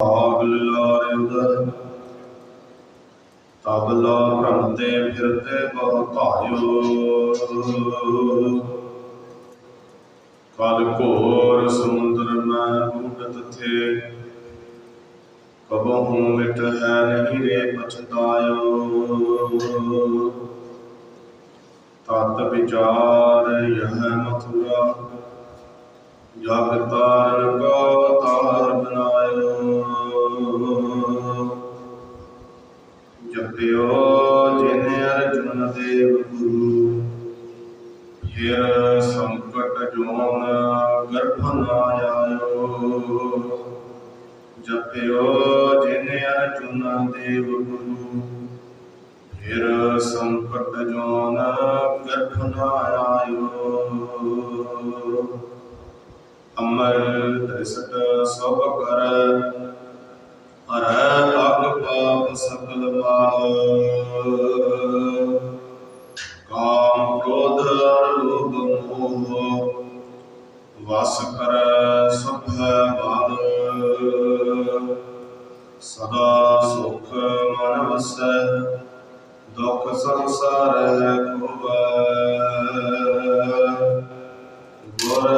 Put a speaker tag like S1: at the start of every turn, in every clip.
S1: ਭਾਗ ਲਾਰੇ ਉਦਰ। ਤਬਲਾ ਭ੍ਰਮਤੇ ਫਿਰਤੇ ਬਹੁ ਧਾਇਓ ਕਲ ਘੋਰ ਸਮੁੰਦਰ ਮੈਂ ਬੂਟਤ ਥੇ। ਕਬਹੂ ਮਿਟ ਹੈ ਨਹੀਂ ਰੇ ਪਛਤਾਇਓ। ਤਤ ਵਿਚਾਰ ਯਹ ਮਥੁਰਾ। ਜਗ ਕੋ ਜਪਿਓ ਜਿਨ ਅਰਜੁਨ ਦੇਵ ਗੁਰੂ। ਹਿਰ ਸੰਕਟ ਜੋਨ ਗਰਭ ਨ ਆਇਓ ਜਪਿਓ ਜਿਨ ਅਰਜੁਨ ਦੇਵ ਗੁਰੂ। ਫਿਰ ਸੰਕਟ ਜੋਨ ਗਰਭ ਨ ਆਇਓ। ਅਮਰ ਤ੍ਰਿਸ਼ਟ ਸਭ ਕਰ ਹਰ ਅਗ ਪਾਪ ਸਕਲ ਮਾਲ ਕਾਮ ਕ੍ਰੋਧ ਅਰ ਲੋਭ ਮੋਹ ਵਸ ਕਰ ਸਭ ਬਾਲ ਸਦਾ ਸੁਖ ਮਨ ਵਸੈ ਦੁਖ ਸੰਸਾਰ ਖੋਵੈ ਗੁਰ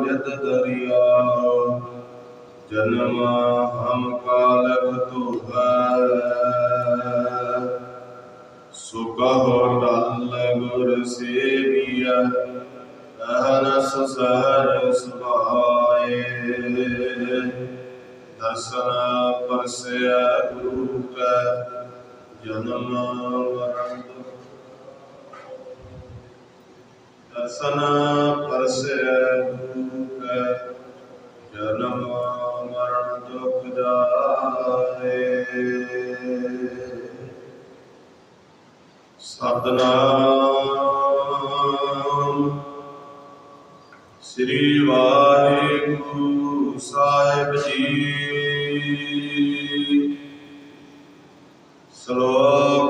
S1: ਨਿਤ ਦਰਿਆ ਜਨਮ ਹਮ ਕਾਲਕ ਤੁਹੈ ਸੁਕਹੁ ਟਲ ਗੁਰ ਸੇਵੀਆ ਅਹਨਸ ਸਹਰ ਸੁਭਾਏ ਦਰਸ਼ਨ ਪਰਸਿਆ ਗੁਰੂ ਕੈ ਜਨਮ ਮਰਨ ਦਰਸ਼ਨ ਪਰਸਿਆ ਗੁਰੂ ਕੈ ਜਨਮ ਦੁਖ ਜਾਏ। ਸਤਨਾਮ। ਸ੍ਰੀ ਵਾਹਿਗੁਰੂ ਸਾਹਿਬ ਜੀ। ਸ਼ਲੋਕ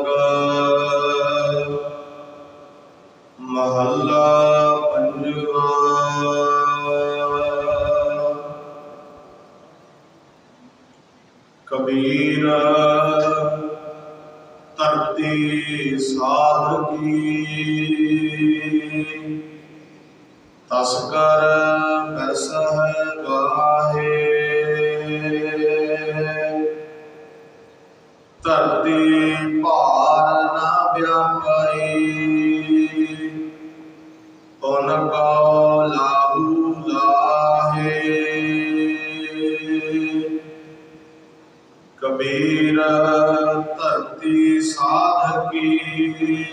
S1: ਧਰਤੀ ਸਾਧ ਕੀ? ਤਸ ਕਰ ਬਸਹ ਗਾਹੇ ਧਰਤੀ ਭਾਰ ਨਾ ਵਿਆਪਾਈ। ਓਨ ਕੋ ਲਾਹੂ ਸਾਧਕੀ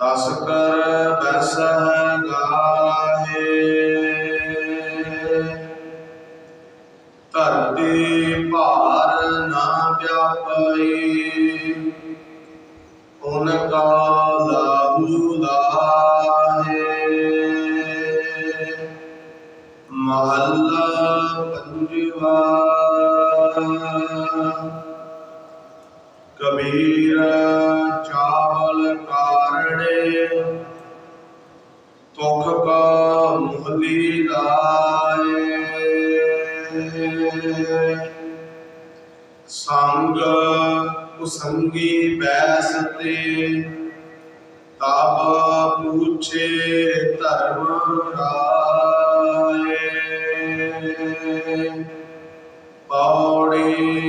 S1: ਤਸ ਕਰ ਬਸਹ ਗਾਹੇ। ਧਰਤੀ ਭਾਰ ਨਾ ਵਿਆਪਈ। ਓਨ ਕਾ ਲਾਹੂ ਲਾਹੇ ਮਹੱਲਾ ਪੰਜਵਾ। कबीर चावल कारण, तुख का मुहली लाए। संग कुसंगी बैसते, ताबा पूछे धर्म राय। पौड़ी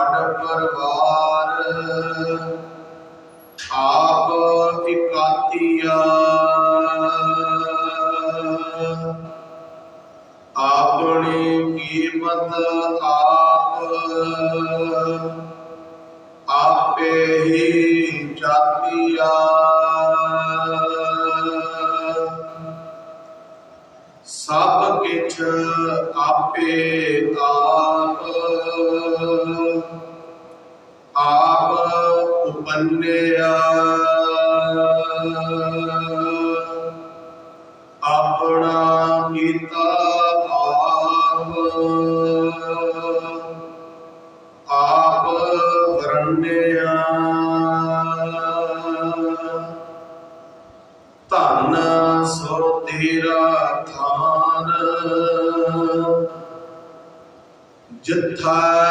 S1: ਹੀ ਪਰਵਾਰ। ਆਪ ਇਕਾਤੀਆ ਆਪਣੀ ਕੀਮਤ ਆਪ। ਆਪੇ ਹੀ ਜਾਤੀਆ। ਸਭ ਕਿਛ ਆਪੇ ਆਪ। ਆਪ ਉਪੰਨਿਆ। ਆਪਣਾ ਕੀਤਾ ਆਪ। ਆਪ ਵਰਣਿਆ ਧਨ ਸੋ ਤੇਰਾ ਥਾਨ। ਜਿੱਥਾ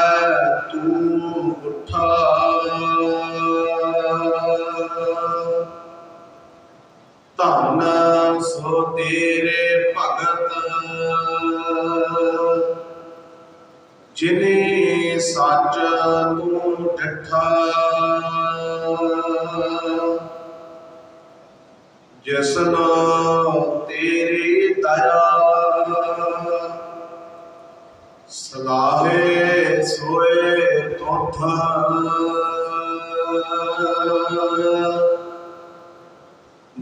S1: ਸੱਚ ਤੂੰ ਡਠਾ ਜਿਸਨੋ ਤੇਰੀ ਦਇਆ। ਸਲਾਹੇ ਸੋਏ ਤੁਧ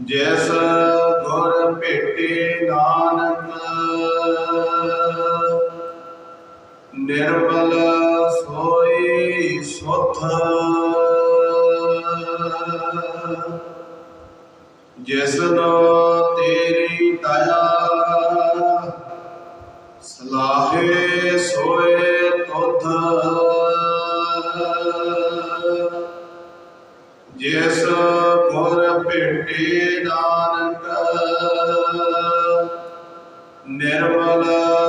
S1: ਜੈਸ ਗੁਰ ਭੇਟੇ ਨਾਨਕ। ਨਿਰਮਲ ਸੋ ਸੁਧ ਜਿਸਨੋ ਤੇਰੀ ਦਇਆ ਸਲਾਹੇ ਸੋਏ ਤੁਧ ਜਿਸ ਗੁਰ ਭੇਟੇ ਨਾਨਕ ਨਿਰਮਲ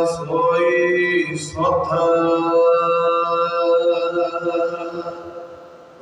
S1: ਸੋਈ ਸੁਧ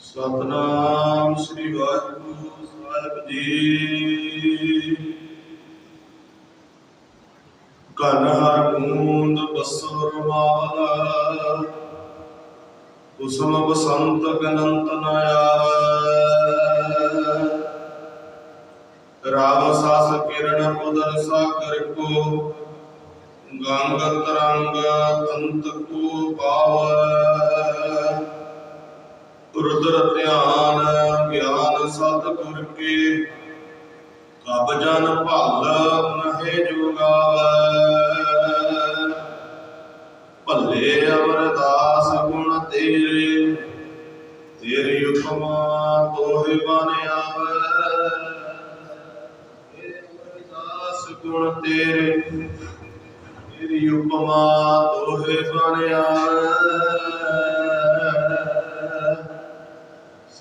S1: ਸਤਨਾਮ ਸ੍ਰੀ ਵਾਹਿਗੁਰੂ ਸਾਹਿਬ ਜੀ। ਕਨ ਹਰ ਗੂੰਦ ਬਸੁਰ ਮਾਵਲਾ ਕੁਸਮ ਬਸੰਤ ਗਨੰਤ ਨ ਆਵੈ ਰਾਵ ਸਾਸ ਕਿਰਨ ਉਦਰ ਸਾਗਰ ਕੋ। ਗੰਗ ਤਰੰਗ ਅੰਤ ਕੋ ਪਾਵੈ। ਰੁਦਰ ਧਿਆਨ, ਗਿਆਨ ਸਤਿਗੁਰ ਕੇ। ਕਬ ਜਨ ਭਲ ਨਹਿ ਜੁਗਾਵੈ। ਭੱਲੇ ਅਮਰਦਾਸ ਗੁਣ ਤੇਰੇ, ਤੇਰੀ ਉਪਮਾ ਤੋਹਿ ਬਨ ਆਵੈ। ਏ ਅਮਰਦਾਸ ਗੁਣ ਤੇਰੇ, ਤੇਰੀ ਉਪਮਾ ਤੋਹਿ ਬਨ ਆਵੈ।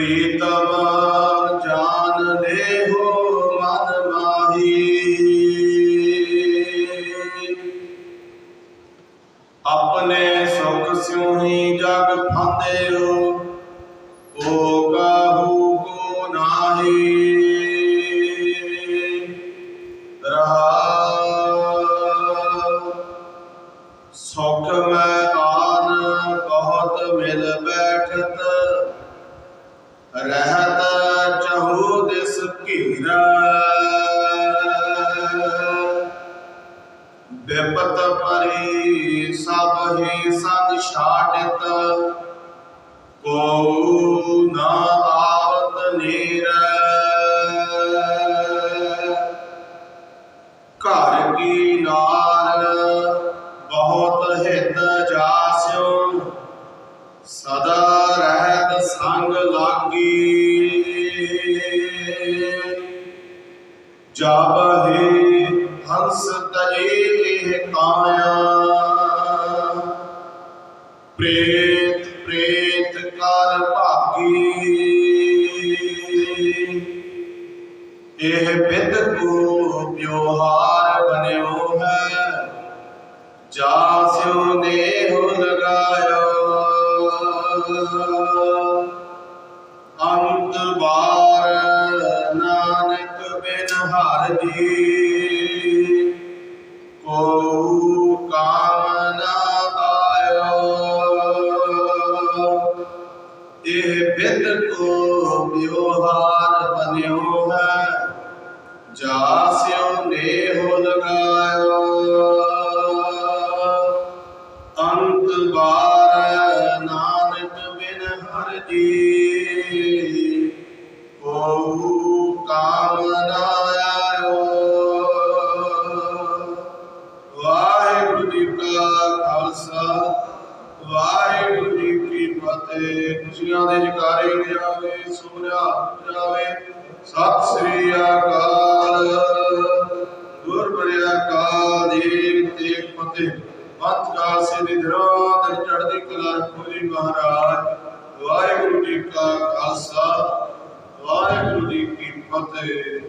S1: ਪ੍ਰੀਤਮ ਜਾਨ ਲੇਹੋ ਮਨ ਕੋ ਅੰਤ ਬਾਰ ਨਾਨਕ ਬਿਨ ਹਰ ਜੀ ਕੋ ਕਾਮ ਨਾ ਇਹ ਬਿਦ ਕੋ ਵਿਵਹਾਰ ਬਨਿਓ ਹੈ। ਜਾ ਨੇ ਹੋ ਲਗਾ ਕੀ ਫਤਿਹ ਖੁਸ਼ੀਆਂ ਦੇ ਜਕਾਰੇ ਜਾਵੇ ਸੋਹਣਾ ਜਾਵੇ ਸਤਿ ਸ੍ਰੀ ਅਕਾਲ। ਗੁਰ ਕਾਲ ਦੀ ਤੇ ਫਤਿਹ। ਪੰਥ ਕਾਲ ਸੇ ਦੀ ਧਰੋ ਤੇ ਚੜ੍ਹਦੀ ਕਲਾ ਖੋਲੀ ਮਹਾਰਾਜ। ਵਾਹਿਗੁਰੂ ਜੀ ਕਾ ਖਾਲਸਾ, ਵਾਹਿਗੁਰੂ ਜੀ ਕੀ ਫਤਿਹ।